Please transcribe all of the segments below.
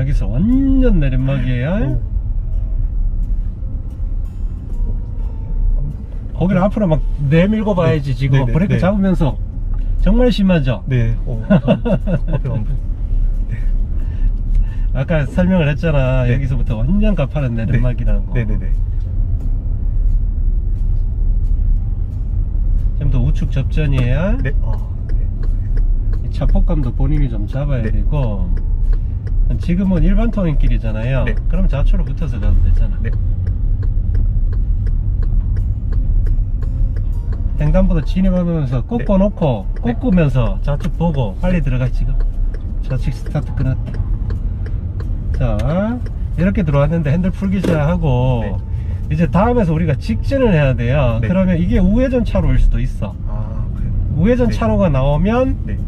여기서 완전 내리막이에요. 거기를 앞으로 막 내밀고 봐야지 네. 지금 네, 네, 브레이크 네. 잡으면서 정말 심하죠. 네. 어, 안 보. 아까 설명을 했잖아. 네. 여기서부터 완전 가파른 내리막이라는 거. 네, 네, 네. 지금 더 우측 접전이에요. 네. 아, 네. 이 차폭감도 본인이 좀 잡아야 네. 되고 지금은 일반 통행길이잖아요. 네. 그럼 좌측으로 붙어서 가도 되잖아. 네. 횡단보도 진입하면서 꺾어놓고 네. 꺾으면서 좌측 보고 빨리 들어가 지금 좌측 스타트 끊었다 자 이렇게 들어왔는데 핸들 풀기 시작하고 네. 이제 다음에서 우리가 직진을 해야 돼요 네. 그러면 이게 우회전 차로일 수도 있어 아, 그래요. 우회전 네. 차로가 나오면 네.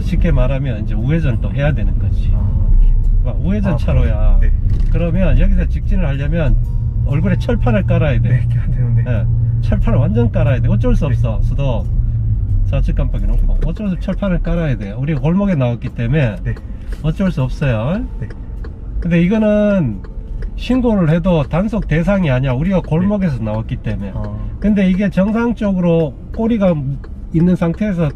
쉽게 말하면 이제 우회전 또 해야 되는 거지 아, 우회전 아, 차로야 네. 그러면 여기서 직진을 하려면 얼굴에 철판을 깔아야 돼 네, 이렇게 안 되는데. 예, 철판을 완전 깔아야 돼. 어쩔 수 네. 없어. 수도 좌측 깜빡이 놓고 어쩔 수 없이 철판을 깔아야 돼. 우리가 골목에 나왔기 때문에 네. 어쩔 수 없어요. 네. 근데 이거는 신고를 해도 단속 대상이 아니야. 우리가 골목에서 나왔기 때문에. 아, 근데 이게 정상적으로 꼬리가 있는 상태에서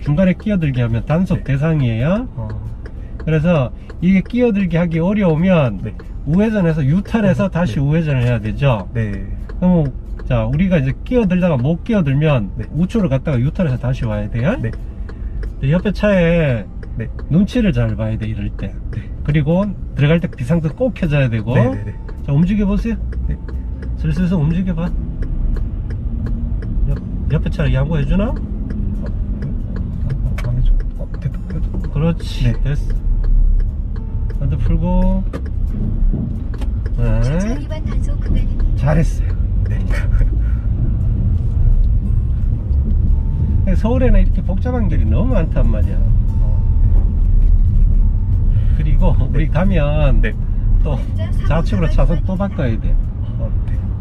중간에 끼어들게 하면 단속 네. 대상이에요. 아, 그래서 이게 끼어들게 하기 어려우면 네. 우회전해서 유턴해서 음, 다시 네. 우회전을 해야 되죠. 네. 그럼 자 우리가 이제 끼어들다가 못 끼어들면 네. 우측으로 갔다가 유턴해서 다시 와야 돼요. 네. 옆에 차에 네. 눈치를 잘 봐야 돼 이럴 때. 네. 그리고 들어갈 때 비상등 꼭 켜줘야 되고. 네, 네, 네. 자 움직여 보세요. 네. 슬슬 움직여 봐. 옆, 옆에 차를 양보해 주나? 아, 안 해줘. 어, 됐다. 됐다. 그렇지. 네. 됐어. 핸드 풀고. 네. 잘했어요. 네. 서울에는 이렇게 복잡한 길이 너무 많단 말이야. 어, 그리고 우리 가면 네. 또 좌측으로 차선 또 바꿔야 돼.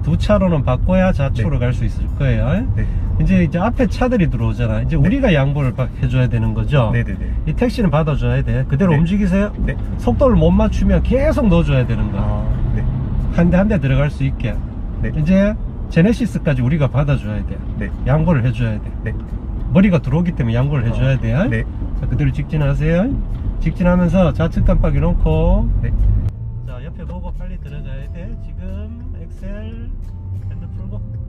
두 차로는 바꿔야 좌측으로 네. 갈수 있을 거예요. 네. 이제 이제 앞에 차들이 들어오잖아. 이제 네. 우리가 양보를 바- 해줘야 되는 거죠. 네, 네, 네. 이 택시는 받아줘야 돼. 그대로 네. 움직이세요. 네. 속도를 못 맞추면 계속 넣어줘야 되는 거야. 아, 네. 한 대 한 대 들어갈 수 있게. 네. 이제 제네시스까지 우리가 받아줘야 돼. 네. 양보를 해줘야 돼. 네. 머리가 들어오기 때문에 양보를 해줘야 아, 돼요. 네. 자, 그대로 직진하세요. 직진하면서 좌측 깜빡이 놓고 네. 보고 빨리 들어가야 돼. 지금 엑셀 핸드 풀고.